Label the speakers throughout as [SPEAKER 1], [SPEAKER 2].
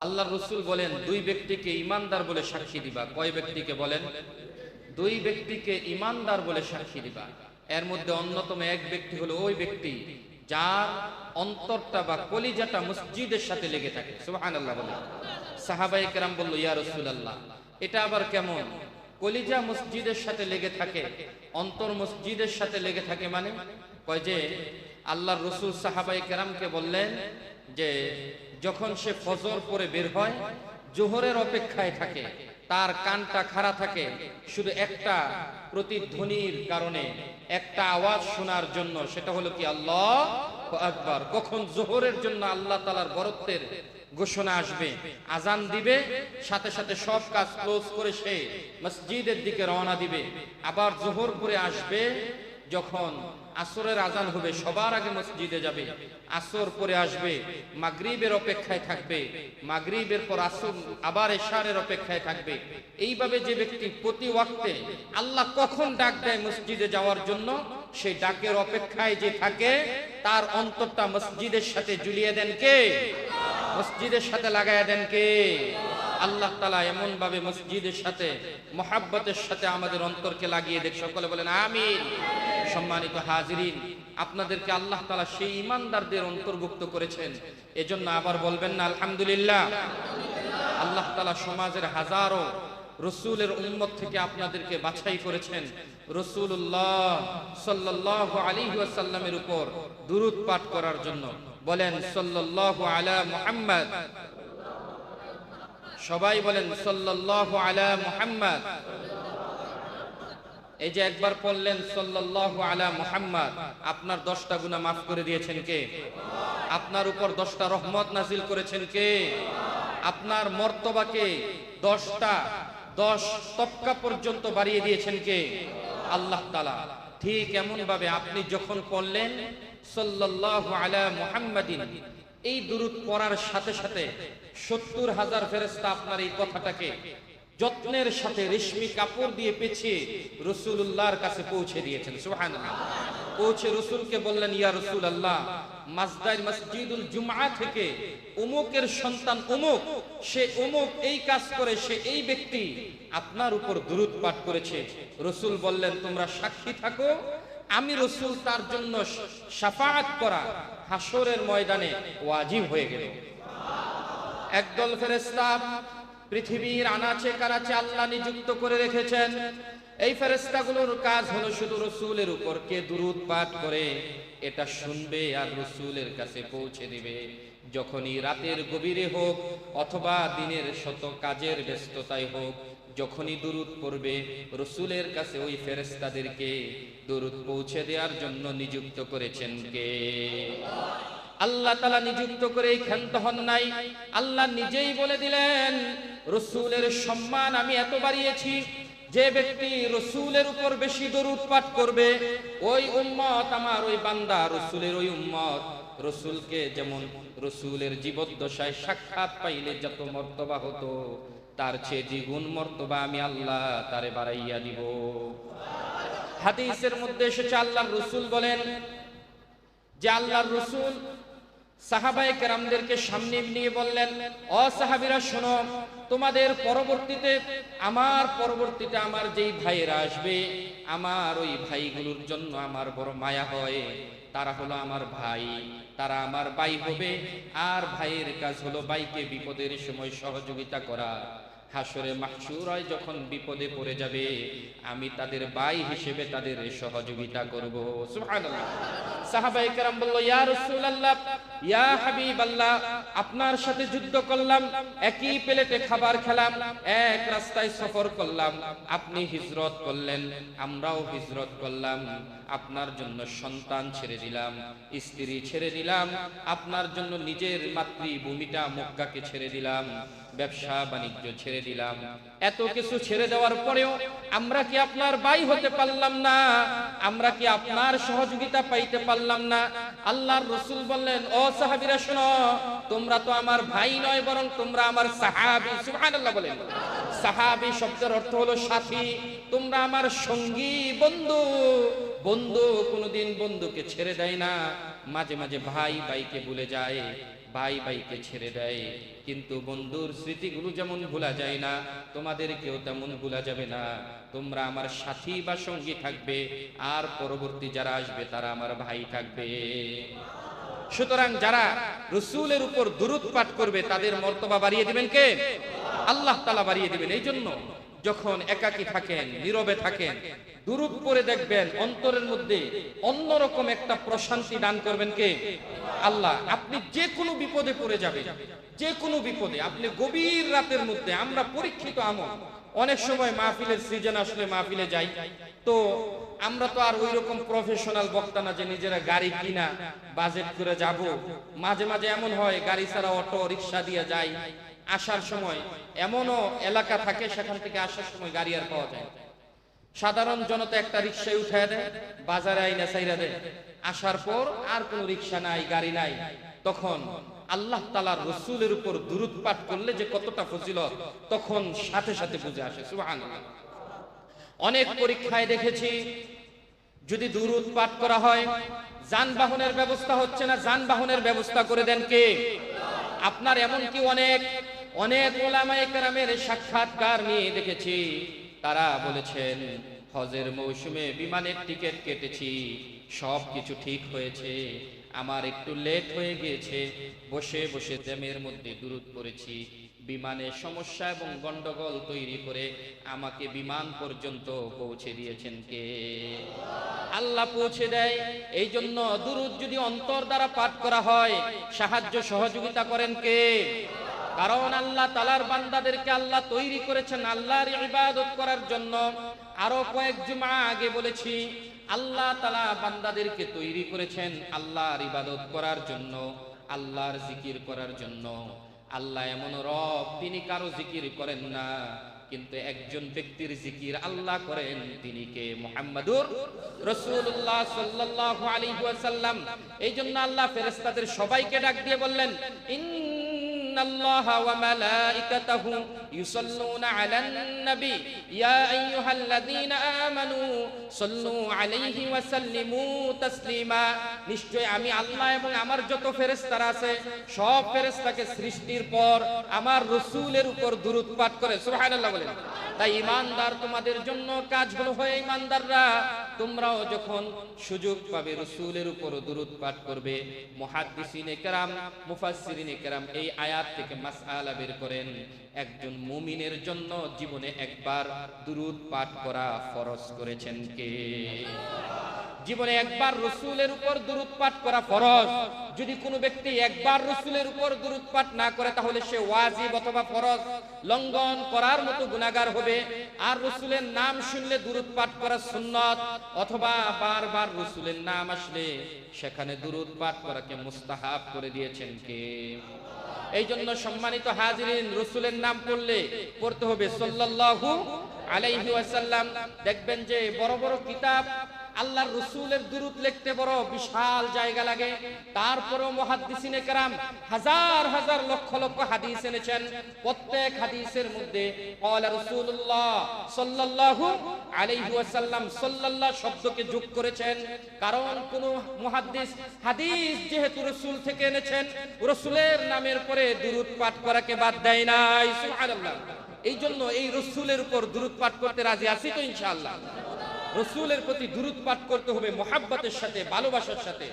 [SPEAKER 1] আল্লাহ রসুল বলেন, দুই ব্যক্তিকে ইমানদার বলে সাক্ষী দিবা। কয় ব্যক্তিকে বলেন? দুই ব্যক্তিকে ইমানদার বলে সাক্ষী দিবা। এর মধ্যে অন্যতম এক ব্যক্তি হলো ওই ব্যক্তি যার অন্তরটা বা কলিজাটা মসজিদের সাথে লেগে থাকে। আল্লাহ বলে। সাহাবাই কেরাম বলল, ইয়া রসুল আল্লাহ এটা আবার কেমন? কলিজা মসজিদের সাথে লেগে থাকে, অন্তর মসজিদের সাথে লেগে থাকে মানে? কয় যে, আল্লাহর রসুল সাহাবাই কেরামকে বললেন যে যখন সে ফজর পরে বের হয়, জোহরের অপেক্ষায় থাকে, তার কানটা খাড়া থাকে, শুধু একটা প্রতিধ্বনির কারণে, একটা আওয়াজ শোনার জন্য, সেটা হলো কি আল্লাহ আকবার। কখন জোহরের জন্য আল্লাহ তালার বরত্বের ঘোষণা আসবে আজান দিবে, সাথে সাথে সব কাজ ক্লোজ করে সে মসজিদের দিকে রওনা দিবে, আবার জোহর করে আসবে, যখন আসরের আজান হবে, সবার আগে মসজিদে যাবে, আসর পরে আসবে, মাগরিবের অপেক্ষায় থাকবে, মাগরিবের পর আসর, আবার এশারের অপেক্ষায় থাকবে। এইভাবে যে ব্যক্তি প্রতি ওয়াক্তে আল্লাহ কখন ডাক দেয় মসজিদে যাওয়ার জন্য, সেই ডাকের অপেক্ষায় যে থাকে, তার অন্তরটা মসজিদের সাথে জুলিয়ে দেন কে? মসজিদের সাথে লাগাইয়া দেন কে? আল্লাহ তালা এমন ভাবে মসজিদের সাথে, মহাব্বতের সাথে আমাদের অন্তরকে লাগিয়ে দেখ। সকলে বলেন, আমিন। সম্মানিত হাজিরিন, আপনাদেরকে আল্লাহ তালা সেই ইমানদারদের অন্তর্ভুক্ত করেছেন। এজন্য আবার বলবেন না, আলহামদুলিল্লাহ। আল্লাহ তালা সমাজের হাজারো রসুলের উম্মত থেকে আপনাদেরকে বাছাই করেছেন। রসুল্লাহ সাল্লাহ আলী উপর দুরুদ পাঠ করার জন্য। বলেন সাল্লাহ আলা মুহাম্মদ। সবাই বলেন সাল্লাহ আলা মুহাম্মদ। এই যে একবার পড়লেন সাল্লাহ আলা মুহাম্মদ আপনার দশটা গুণা মাফ করে দিয়েছেন কে? আপনার উপর দশটা রহমত নাজিল করেছেন কে? আপনার মর্তবাকে দশটা, দশ তপকা পর্যন্ত বাড়িয়ে দিয়েছেন কে? আল্লাহ তালা ঠিক এমন ভাবে আপনি যখন পড়লেন সাল্লাহ আলা মুহাম্মাদিন এই দুরুদ পড়ার সাথে সাথে সত্তর হাজার ফেরেস্তা আপনার এই কথাটাকে যত্নের সাথে রেশমি কাপড় দিয়ে পেছিয়ে রসুল্লাহর কাছে পৌঁছে দিয়েছেন সুহান পৌঁছে রসুলকে বললেন, ইয়া রসুল আল্লাহ মাজদাই মসজিদুল জুমা থেকে অমুকের সন্তান অমুক সে অমুক এই কাজ করে, সে এই ব্যক্তি আপনার উপর দুরুদ পাঠ করেছে। রসুল বললেন, তোমরা সাক্ষী থাকো, আমি রসুল তার জন্য সাফাত করা হাসরের ময়দানে ওয়াজিব হয়ে গেল। একদল ফেরেস্তা পৃথিবীর আনাচে কানাচে আল্লাহ নিযুক্ত করে রেখেছেন। এই ফেরেস্তাগুলোর কাজ হলো শুধু রসুলের উপর কে দুরুদ পাঠ করে, এটা শুনবে আর রসুলের কাছে পৌঁছে দিবে। যখনই রাতের গভীরে হোক অথবা দিনের শত কাজের ব্যস্ততায় হোক, যখনই দুরুদ পড়বে, রসুলের কাছে ওই ফেরেস্তাদেরকে দুরুদ পৌঁছে দেওয়ার জন্য নিযুক্ত করেছেন কে? আল্লাহ তালা নিযুক্ত করে ক্ষান্ত হন নাই। আল্লাহ নিজেই বলে দিলেন রসুলের সম্মান আমি এত বাড়িয়েছি, যে ব্যক্তি রসুলের উপর বেশি দরুদ পাঠ করবে, ওই উম্মত আমার, ওই বান্দা রসুলের ওই উম্মত। রসুলকে যেমন রসুলের জীবদ্দশায় সাক্ষাৎ পাইলে যত মর্তবা হতো, তার চেয়ে দ্বিগুণ মর্তবা আমি আল্লাহ তারে বাড়াইয়া দিব। হাদিসের মধ্যে এসেছে, আল্লাহর রসুল বলেন যে আল্লাহর রসুল সাহাবাই কেরামদেরকে সামনে নিয়ে বললেন, অ সাহাবিরা, শোনো তোমাদের পরবর্তীতে, আমার পরবর্তীতে আমার যেই ভাইয়েরা আসবে, আমার ওই ভাইগুলোর জন্য আমার বড় মায়া হয়। তারা হলো আমার ভাই, তারা আমার ভাই হবে। আর ভাইয়ের কাজ হলো ভাইকে বিপদের সময় সহযোগিতা করা। হাসরে মাহসুর হয় যখন বিপদে পড়ে যাবে, আমি তাদের ভাই হিসেবে তাদের সহযোগিতা করব। সুবহানাল্লাহ। সাহাবায়ে কেরাম বলল, ইয়া রাসূলুল্লাহ, ইয়া হাবিবাল্লাহ, আপনার সাথে যুদ্ধ করলাম, একই প্লেটে খাবার খেলাম, এক রাস্তায় সফর করলাম, আপনি হিজরত করলেন, আমরাও হিজরত করলাম। আপনার জন্য সন্তান ছেড়ে দিলাম, স্ত্রী ছেড়ে দিলাম, আপনার জন্য নিজের মাতৃভূমিটা মক্কাকে ছেড়ে দিলাম, ব্যবসা বাণিজ্য ছেড়ে দিলাম। এত কিছু ছেড়ে দেওয়ার পরেও আমরা কি আপনার ভাই হতে পারলাম না? আমরা কি আপনার সহযোগিতা পাইতে পারলাম না? আল্লাহর রসুল বললেন, ও সাহাবিরা শোনো, তোমরা তো আমার ভাই নয়, বরং তোমরা আমার সাহাবি। সুবহানাল্লাহ বলেন। সাহাবি শব্দের অর্থ হলো সাথী। তোমরা আমার সঙ্গী, বন্ধু। বন্ধু কোনোদিন বন্ধুকে ছেড়ে দেয় না। মাঝে মাঝে ভাই ভাইকে ভুলে যায়, ভাই ভাইকে ছেড়ে দেয়। কিন্তু বন্ধুর স্মৃতিগুলো যেমন ভোলা যায় না, তোমাদেরকেও তেমন ভোলা যাবে না। তোমরা আমার সাথী বা সঙ্গী থাকবে, আর পরবর্তী যারা আসবে তারা আমার ভাই থাকবে। সুতরাং যারা রসুলের উপর দুরুদ পাঠ করবে, তাদের মর্তবা বাড়িয়ে দিবেন কে? আল্লাহ তালা বাড়িয়ে দিবেন। এই জন্য যখন একাকী থাকেন, নীরবে থাকেন, দুরুদ পরে দেখবেন, অন্তরের মধ্যে অন্যরকম একটা প্রশান্তি দান করবেন কে? আল্লাহ, আপনি যে কোনো বিপদে পড়ে যাবেন যে কোনো বিপদে। আপনি গভীর রাতের মধ্যে, আমরা পরীক্ষিত আমল। অনেক সময় মাহফিলের সিজন আসলে মাহফিলে যাই। তো আমরা তো আর ওই রকম প্রফেশনাল বক্তা না যে নিজেরা গাড়ি কিনা বাজেট করে যাব। মাঝে মাঝে এমন হয়, গাড়ি ছাড়া অটো, রিক্সা দিয়ে যাই। আসার সময়, এমনও এলাকা থাকে সেখান থেকে আসার সময় গাড়ি আর পাওয়া যায় সাধারণ জনতা একটা রিক্সায় উঠায় দেয়, বাজারে আইনা সাইরা দেয়। আসার পর আর কোনো রিক্সা নাই, গাড়ি নাই। তখন আল্লাহ তালার রসুলের উপর দুরুদ পাঠ করলে যে কতটা ফজিলত, তখন সাথে সাথে বুঝে আসে অনেক পরীক্ষায় দেখেছি, যদি দুরুদ পাঠ করা হয়, যানবাহনের ব্যবস্থা হচ্ছে না, যানবাহনের ব্যবস্থা করে দেন কে? আপনার এমন কি অনেক অনেক ওলামায়ে কেরামের সাক্ষাৎকার নিয়ে দেখেছি। তারা বলেছেন, হজের মৌসুমে বিমানের টিকিট কেটেছি সব কিছু ঠিক হয়েছে, আমার একটু লেট হয়ে গিয়েছে। বসে বসে জ্যামের মধ্যে দূরত করেছি বিমানে সমস্যা এবং গন্ডগোল তৈরি করে আমাকে বিমান পর্যন্ত পৌঁছে দিয়েছেন কে? আল্লাহ পৌঁছে দেয়। এই জন্য দুরুদ যদি অন্তর দ্বারা পাঠ করা হয়, সাহায্য সহযোগিতা করেন কে? কারণ আল্লাহ তালার বান্দাদেরকে আল্লাহ তৈরি করেছেন আল্লাহর ইবাদত করার জন্য। আরও কয়েক জুমা আগে বলেছি, আল্লাহ তালা বান্দাদেরকে তৈরি করেছেন আল্লাহর ইবাদত করার জন্য, আল্লাহর জিকির করার জন্য। আল্লাহ এমন রব, তিনি কারও জিকির করেন না, কিন্তু একজন ব্যক্তির জিকির আল্লাহ করেন, তিনি কে? মুহাম্মাদুর রসুল্লাহ সাল্লাল্লাহু আলী ওয়াসাল্লাম। এই জন্য আল্লাহ ফেরেস্তাদের সবাইকে ডাক দিয়ে বললেন ওয়া মালাইকাতাহু ইউসাল্লুনা আলান নবী। ইয়া আইয়ুহাল্লাযীনা আমানু সাল্লু আলাইহি ওয়া সাল্লিমু তাসলিমা। নিশ্চয় আমি আল্লাহ এবং আমার যত ফেরেশতারা আছে, সব ফেরেশতাকে সৃষ্টির পর আমার রসুলের উপর দুরূদ পাঠ করে, সুবহানাল্লাহ বলেন। তাই ইমানদার তোমাদের জন্য কাজ হলো হয়ে ইমানদাররা। তোমরাও যখন সুযোগ পাবে রসুলের উপর দুরূদ পাঠ করবে, মুহাদ্দিসিনে কেরাম, মুফাসসিরিনে কেরাম এই আয়াত থেকে মাসআলা বের করেন। একজন মুমিনের জন্য জীবনে একবার দুরূদ পাঠ করা ফরজ করেছেন কে? জীবনে একবার রসুলের উপর দুরুদ পাঠ করা ফরজ। যদি কোনো ব্যক্তি একবার রসুলের উপর দুরুদ পাঠ না করে, তাহলে সে ওয়াজিব অথবা ফরজ। লঙ্ঘন করার মতো গুনাহগার হবে। আর রসুলের নাম শুনলে দুরুদ পাঠ করা সুন্নত। অথবা বারবার রসুলের নাম আসলে সেখানে দুরুদ পাঠ করাকে মুস্তাহাব করে দিয়েছেন কে? এই জন্য সম্মানিত হাজিরিন, রসুলের নাম পড়লে পড়তে হবে সাল্লাল্লাহু আলাইহি ওয়াসাল্লাম। দেখবেন যে বড় বড় কিতাব আল্লাহর রসুলের দুরুদ লিখতে বড় বিশাল জায়গা লাগে। তারপরেও মুহাদ্দিসিনে কেরাম হাজার হাজার লক্ষ লক্ষ হাদিস এনেছেন। প্রত্যেক হাদিসের মধ্যে সাল্লাল্লাহ শব্দকে যোগ করেছেন। কারণ কোন মুহাদ্দিস হাদিস যেহেতু রসুল থেকে এনেছেন, রসুলের নামের পরে দুরুদ পাঠ করাকে বাদ দেয় নাই, সুবহানাল্লাহ। এই জন্য এই রসুলের উপর দুরুদ পাঠ করতে রাজি আছি তো ইনশাআল্লাহ। রসুলের প্রতি দুরুদ পাঠ করতে হবে মোহাব্বতের সাথে, ভালোবাসার সাথে।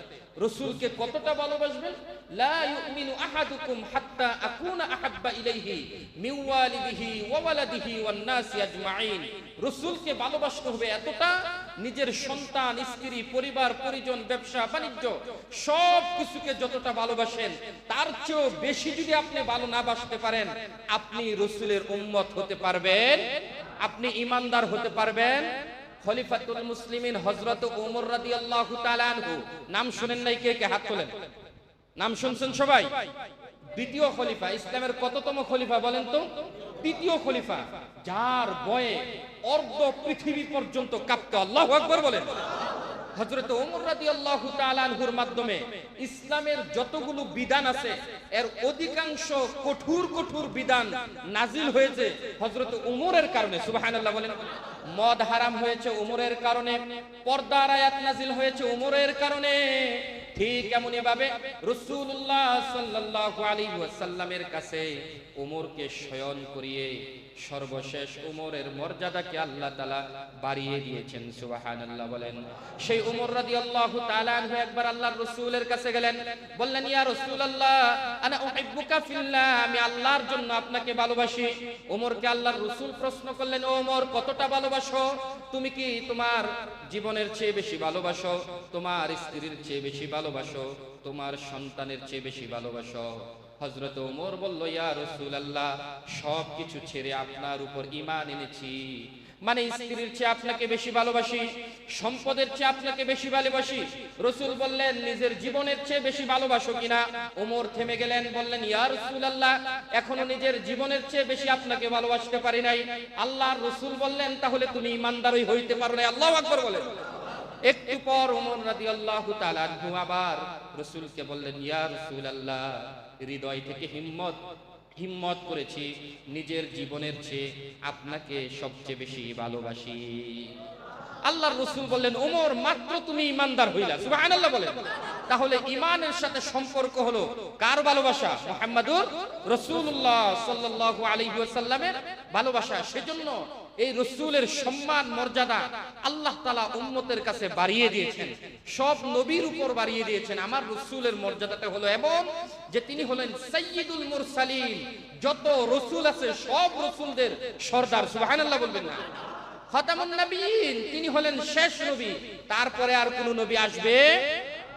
[SPEAKER 1] রসুলকে কতটা ভালোবাসবেন? লা ইউমিনু আহাদুকুম হাত্তা আকুনা আহাব্বা ইলাইহি মিন ওয়ালিদিহি ওয়া ওয়ালাদিহি ওয়ান নাসি আজমাইন। রসুলকে ভালোবাসতে হবে এতটা, নিজের সন্তান, স্ত্রী, পরিবার, পরিজন, ব্যবসা, বাণিজ্য, সব কিছুকে যতটা ভালোবাসেন, তার চেয়েও বেশি যদি আপনি ভালো না বাসতে পারেন, আপনি রসুলের উম্মত হতে পারবেন, আপনি ইমানদার হতে পারবেন খলিফাতুল মুসলিমিন হযরত ওমর রাদিয়াল্লাহু তাআলা আনহু। নাম শুনেন নাই কে কে হাত তোলেন? নাম শুনছেন সবাই? দ্বিতীয় খলিফা, ইসলামের কততম খলিফা বলেন তো? তৃতীয় খলিফা, যার বয়ে অর্ধ পৃথিবী পর্যন্ত কাঁপতে আল্লাহ আকবার বলেন। হযরত ওমর রাদিয়াল্লাহু তাআলা আনহুর মাধ্যমে ইসলামের যতগুলো বিধান আছে, এর অধিকাংশ কঠোর কঠোর বিধান নাজিল হয়েছে হযরত ওমরের কারণে। সুবহানাল্লাহ বলেন, মদ হারাম হয়েছে ওমরের কারণে, পর্দার আয়াত নাজিল হয়েছে ওমরের কারণে। ঠিক এমনই ভাবে রসুল্লাহ সাল্লাল্লাহু আলাইহি ওয়াসাল্লামের কাছে উমরকে শয়ন করিয়ে সর্বশেষ উমরের মর্যাদাকে আল্লাহ তাআলা বাড়িয়ে দিয়েছেন, সুবহানাল্লাহ বলেন। সেই উমর তাআলা আনহু একবার আল্লাহর রাসূলের কাছে গেলেন, বললেন, ইয়া উহিব্বুকা ফিল্লাহ? আমি আল্লাহর জন্য আপনাকে ভালোবাসি। ওমরকে রাসূল প্রশ্ন করলেন ওমর কতটা ভালোবাসো? তুমি কি তোমার জীবনের চেয়ে বেশি ভালোবাসো? তোমার স্ত্রীর চেয়ে বেশি ভালোবাসো? তোমার সন্তানের চেয়ে বেশি ভালোবাসো? হজরত ওমর বলল, ইয়া রাসূলুল্লাহ, সব কিছু ছেড়ে আপনার উপর ঈমান এনেছি। মানে স্ত্রীর চেয়ে আপনাকে বেশি ভালোবাসি, সম্পদের চেয়ে আপনাকে বেশি ভালোবাসি। রসুল বললেন, নিজের জীবনের চেয়ে বেশি ভালোবাসো কিনা ওমর থেমে গেলেন, বললেন, ইয়া রাসূলুল্লাহ, এখনও নিজের জীবনের চেয়ে বেশি আপনাকে ভালোবাসতে পারি নাই। আল্লাহ রসুল বললেন, তাহলে তুমি ইমানদারই হইতে পারো না আল্লাহু আকবার বলেন। একটু পর ওমর রাদিয়াল্লাহু তাআলা আনহু আবার রাসূলকে বললেন, ইয়া রাসূলুল্লাহ, হৃদয় থেকে হিম্মত হিম্মত করেছি, নিজের জীবনের চেয়ে আপনাকে সবচেয়ে বেশি ভালোবাসি। আল্লাহর রসুল বললেন ওমর মাত্র তুমি ইমানদার হইলা। সুবহানাল্লাহ বলেন তাহলে ইমানের সাথে সম্পর্ক হলো কার ভালোবাসা? মুহাম্মাদুর রাসূলুল্লাহ সাল্লাল্লাহু আলাইহি ওয়াসাল্লামের ভালোবাসা। সেজন্য এই রসুলের সম্মান, মর্যাদা আল্লাহ তালা উম্মতের কাছে বাড়িয়ে দিয়েছেন। সব নবীর উপর বাড়িয়ে দিয়েছেন। আমার রসুলের মর্যাদাটা হলো এমন যে তিনি হলেন সৈয়দুল মুরসালিন। যত রসুল আছে, সব রসুলদের সর্দার। সুবহানাল্লাহ বলবেন না। খতামুন নবীন, তিনি হলেন শেষ নবী। তারপরে আর কোন নবী আসবে?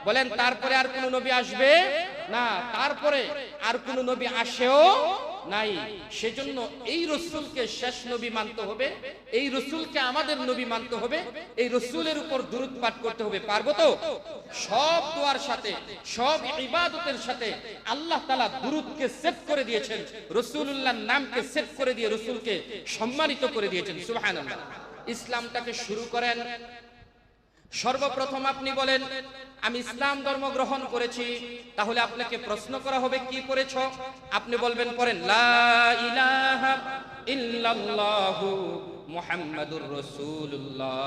[SPEAKER 1] বলেন, তারপরে আর কোন নবী আসবে? না, তারপরে আর কোন নবী আসেও নাই। সেজন্য এই রসুলকে শেষ নবী মানতে হবে, এই রসুলকে আমাদের নবী মানতে হবে, এই রসুলের উপর দূরত পাঠ করতে হবে। পারব তো? সব দোয়ার সাথে, সব ইবাদতের সাথে আল্লাহ তালা দুরুদকে সেট করে দিয়েছেন। রসুল্লাহর নামকে সেট করে দিয়ে রসুলকে সম্মানিত করে দিয়েছেন। সুবহানাল্লাহ। ইসলামটাকে শুরু করেন। সর্বপ্রথম আপনি বলেন, আমি ইসলাম ধর্ম গ্রহণ করেছি, তাহলে আপনাকে প্রশ্ন করা হবে, কি করেছ? আপনি বলবেন ইল্লাল্লাহু মুহাম্মাদুর রাসূলুল্লাহ।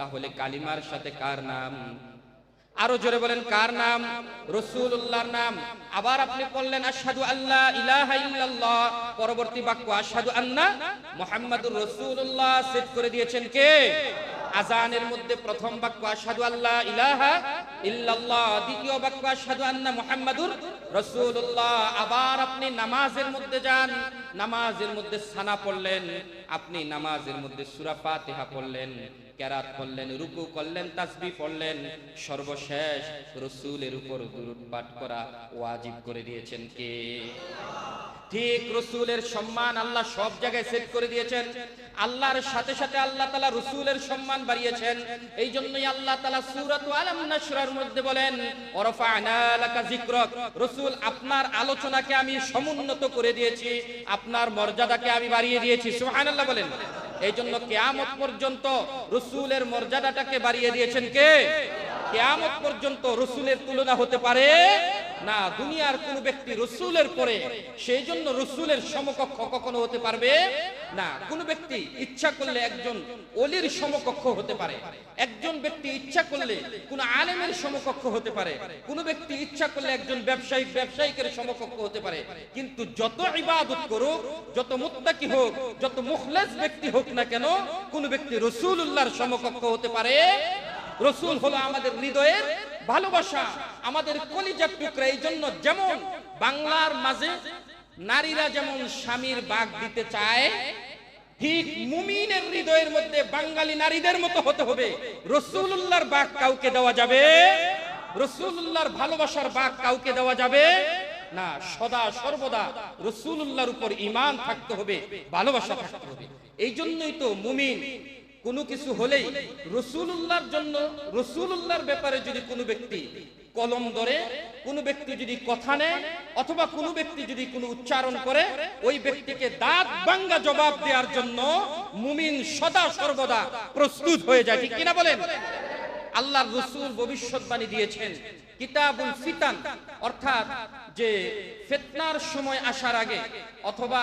[SPEAKER 1] তাহলে কালিমার সাথে কার নাম? আরও জোরে বলেন, কার নাম? রসুল্লাহর নাম। আবার আপনি বললেন, আশহাদু আল্লাহ ইলাহা ইল্লাল্লাহ। পরবর্তী বাক্য, আশহাদু আন্না মুহাম্মাদুর রাসূলুল্লাহ। সেট করে দিয়েছেন কে? আজানের মধ্যে প্রথম বাক্য, আশহাদু আল্লাহ ইলাহা ইল্লাল্লাহ। দ্বিতীয় বাক্য, আশহাদু আন্না মুহাম্মাদুর রাসূলুল্লাহ। আবার আপনি নামাজের মধ্যে যান। নামাজের মধ্যে সানা পড়লেন। আপনি নামাজের মধ্যে সূরা ফাতিহা পড়লেন। কেরাত করলেন, রুকু করলেন, তাসবি পড়লেন। সর্বশেষ রসুলের উপর দুরুদ পাঠ করা ওয়াজিব করে দিয়েছেন কে? ঠিক রসুলের সম্মান আল্লাহ সব জায়গায় সেট করে দিয়েছেন। আল্লাহর সাথে সাথে আল্লাহ তালা রসুলের সম্মান বাড়িয়েছেন। এই জন্যই আল্লাহ তালা সুরাত আলম নাসরার মধ্যে বলেন ওরফা'না লাকা যিকরক। রসুল, আপনার আলোচনাকে আমি সমুন্নত করে দিয়েছি, আপনার মর্যাদাকে আমি বাড়িয়ে দিয়েছি। সুবহানাল্লাহ বলেন। এই জন্য কেয়ামত পর্যন্ত রসুলের মর্যাদাটাকে বাড়িয়ে দিয়েছেন কে? কেয়ামত পর্যন্ত রসুলের তুলনা হতে পারে না, দুনিয়ার কোন ব্যক্তি রসুলের পরে সেই জন্য রসুলের সমকক্ষ কখনো হতে পারবে? না, কোন ব্যক্তি ইচ্ছা করলে একজন অলির সমকক্ষ হতে পারে। একজন ব্যক্তি ইচ্ছা করলে কোন আলেমের সমকক্ষ হতে পারে। কোন ব্যক্তি ইচ্ছা করলে একজন ব্যবসায়িক ব্যবসায়িকের সমকক্ষ হতে পারে। কিন্তু যত ইবাদত করুক, যত মুত্তাকি হোক, যত মুখলেস ব্যক্তি হোক না কেন, কোন ব্যক্তি রসুল্লাহর সমকক্ষ হতে পারে? রসুল হলো আমাদের হৃদয়ের ভালোবাসা আমাদের কলিজার টুকরা, এই জন্য যেমন বাংলার মাঝে নারীরা যেমন স্বামীর বাগ দিতে চায়, ঠিক মুমিনের হৃদয়ের মধ্যে বাঙালি নারীদের মতো হতে হবে। রসুল্লাহর বাগ কাউকে দেওয়া যাবে? রসুল্লাহর ভালোবাসার বাগ কাউকে দেওয়া যাবে? না, সদা সর্বদা রসুল্লাহর উপর ইমান থাকতে হবে, ভালোবাসা থাকতে হবে। এই জন্যই তো মুমিন কোনো কিছু হলেই রসুল্লাহর জন্য রসুল্লাহর ব্যাপারে যদি কোনো ব্যক্তি কলম ধরে, কোনো ব্যক্তি যদি কথা নেয়, অথবা কোনো ব্যক্তি যদি কোনো উচ্চারণ করে, ওই ব্যক্তিকে দাঁত বাঙ্গা জবাব দেওয়ার জন্য মুমিন সদা সর্বদা প্রস্তুত হয়ে যায়, ঠিক কিনা বলেন? আল্লাহ রসুল ভবিষ্যৎবাণী দিয়েছেন, কিতাবুল ফিতান, অর্থাৎ যে ফিতনার সময় আসার আগে, অথবা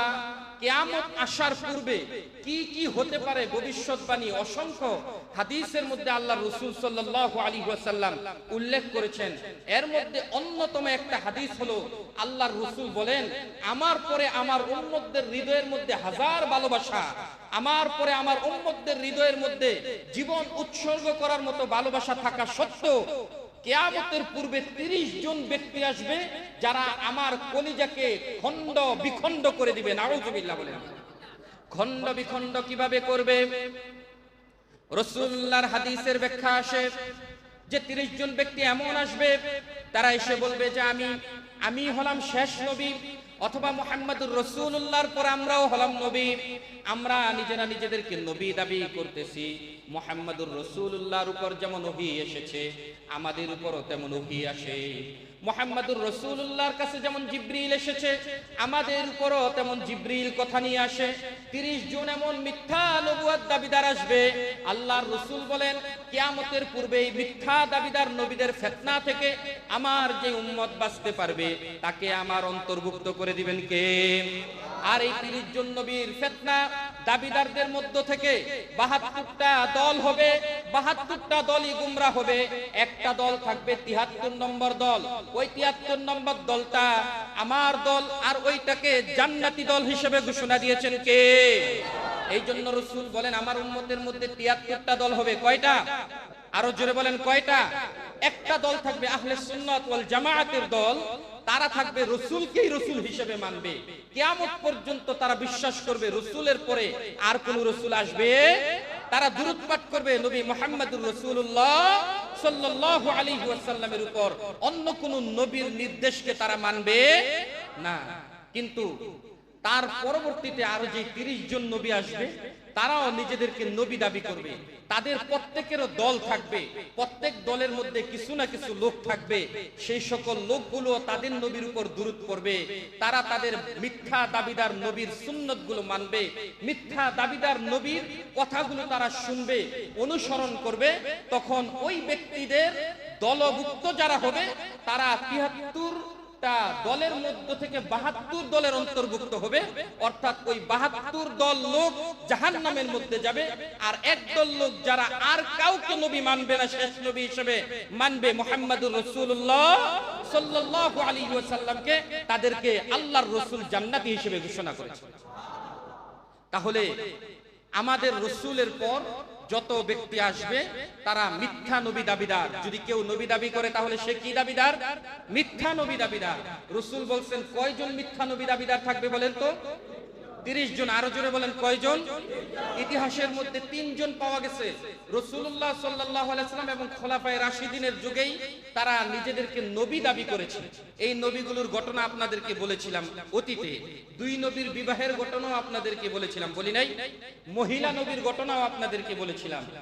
[SPEAKER 1] কিয়ামত আসার পূর্বে কি কি হতে পারে ভবিষ্যৎবাণী? অসংখ্য হাদিসের মধ্যে আল্লাহ রসুল সাল্লাল্লাহু আলাইহি ওয়াসাল্লাম উল্লেখ করেছেন। এর মধ্যে অন্যতম একটা হাদিস হলো আল্লাহ রসুল বলেন, আমার পরে আমার উম্মতদের হৃদয়ের মধ্যে হাজার ভালোবাসা, আমার পরে আমার উম্মতদের হৃদয়ের মধ্যে জীবন উৎসর্গ করার মতো ভালোবাসা থাকা সত্ত্বেও কেয়ামতের পূর্বে তিরিশ জন ব্যক্তি আসবে যারা আমার কলিজাকে খণ্ড বিখণ্ড করে দিবে। নাউজুবিল্লাহ বলেন। খণ্ড বিখণ্ড কীভাবে করবে? রসুল্লার হাদিসের ব্যাখ্যা আসে যে তিরিশ জন ব্যক্তি এমন আসবে, তারা এসে বলবে যে আমি আমি হলাম শেষ নবী। অথবা মোহাম্মদুর রসুল্লাহর পর আমরাও হলাম নবী। আমরা নিজেরা নিজেদেরকে নবী দাবি করতেছি। মোহাম্মদুর রসুল্লাহর উপর যেমন অভি এসেছে, আমাদের উপরও তেমন অভি আসে। মোহাম্মদুর রসুল্লাহর কাছে যেমন জিব্রিল এসেছে, আমাদের উপরও তেমন জিব্রিল কথা নিয়ে আসে। তিরিশ জন এমন মিথ্যা নবুয়ার দাবিদার আসবে, আল্লাহর রসুল বলেন, কিয়ামতের পূর্বে এই মিথ্যা দাবিদার নবীদের ফেতনা থেকে আমার যে উম্মত বাঁচতে পারবে, তাকে আমার অন্তর্ভুক্ত করে দিবেন কে? আর এই তিরিশ জন নবীর ফেতনা দাবিদারদের মধ্য থেকে বাহাত্তরটা দল হবে, বাহাত্তরটা দলই গুমরা হবে। একটা দল থাকবে তিহাত্তর নম্বর দল। ওই তিয়াত্তর নম্বর দলটা আমার দল আর ওইটাকে জান্নাতি দল হিসেবে ঘোষণা দিয়েছেন কে? এই জন্য রসুল বলেন, আমার উন্মতের মধ্যে তিয়াত্তরটা দল হবে। কয়টা? আরও জোরে বলেন, কয়টা? একটা দল থাকবে আহলে সুন্নাত ওয়াল জামায়াতের দল, তারা থাকবে রসুলকেই রসুল হিসেবে মানবে। কিয়ামত পর্যন্ত তারা বিশ্বাস করবে রসুলের পরে আর কোন রসুল আসবে। তারা দূরত পাঠ করবে নবী মোহাম্মদুর রসুল্লাহ সাল্লাল্লাহু আলাইহি ওয়াসাল্লামের উপর। অন্য কোন নবীর নির্দেশকে তারা মানবে না। কিন্তু তার পরবর্তীতে আরও যে তিরিশ জন নবী আসবে তারাও নিজেদেরকে নবী দাবি করবে। তাদের প্রত্যেকেরও দল থাকবে। প্রত্যেক দলের মধ্যে কিছু না কিছু লোক থাকবে। সেই সকল লোকগুলো তাদের নবীর উপর দূরত করবে তারা তাদের মিথ্যা দাবিদার নবীর সুন্নত মানবে। মিথ্যা দাবিদার নবীর কথাগুলো তারা শুনবে, অনুসরণ করবে। তখন ওই ব্যক্তিদের দলভুক্ত যারা হবে, তারা তিহাত্তর টা দলের মধ্য থেকে বাহাত্তর দলের অন্তর্ভুক্ত হবে, অর্থাৎ ওই বাহাত্তর দল লোক জাহান নামের মধ্যে যাবে, আর একদল লোক যারা আর কাউকে নবী মানবে না, শেষ নবী হিসেবে মানবে মোহাম্মদুর রসুল্লাহ সাল্লাল্লাহু আলাইহি ওয়াসাল্লামকে, তাদেরকে আল্লাহর রসুল জান্নাতি হিসেবে ঘোষণা করেছে। তাহলে আমাদের রসুলের পর যত ব্যক্তি আসবে, তারা মিথ্যা নবী দাবিদার। যদি কেউ নবী দাবি করে, তাহলে সে কি দাবিদার? মিথ্যা নবী দাবিদার। রসুল বলছেন, কয়জন মিথ্যা নবী দাবিদার থাকবে বলেন তো? তিরিশ জন, আরও জোরে বলেন, কয়জন? ইতিহাসের মধ্যে তিনজন পাওয়া গেছে। রসুল্লাহ সাল্লাহ আলাইসালাম এবং খোলাফায় রাশিদিনের যুগেই তারা নিজেদেরকে নবী দাবি করেছে। এই নবীগুলোর ঘটনা আপনাদেরকে বলেছিলাম অতীতে। দুই নবীর বিবাহের ঘটনাও আপনাদেরকে বলেছিলাম, বলি নাই? মহিলা নবীর ঘটনাও আপনাদেরকে বলেছিলাম।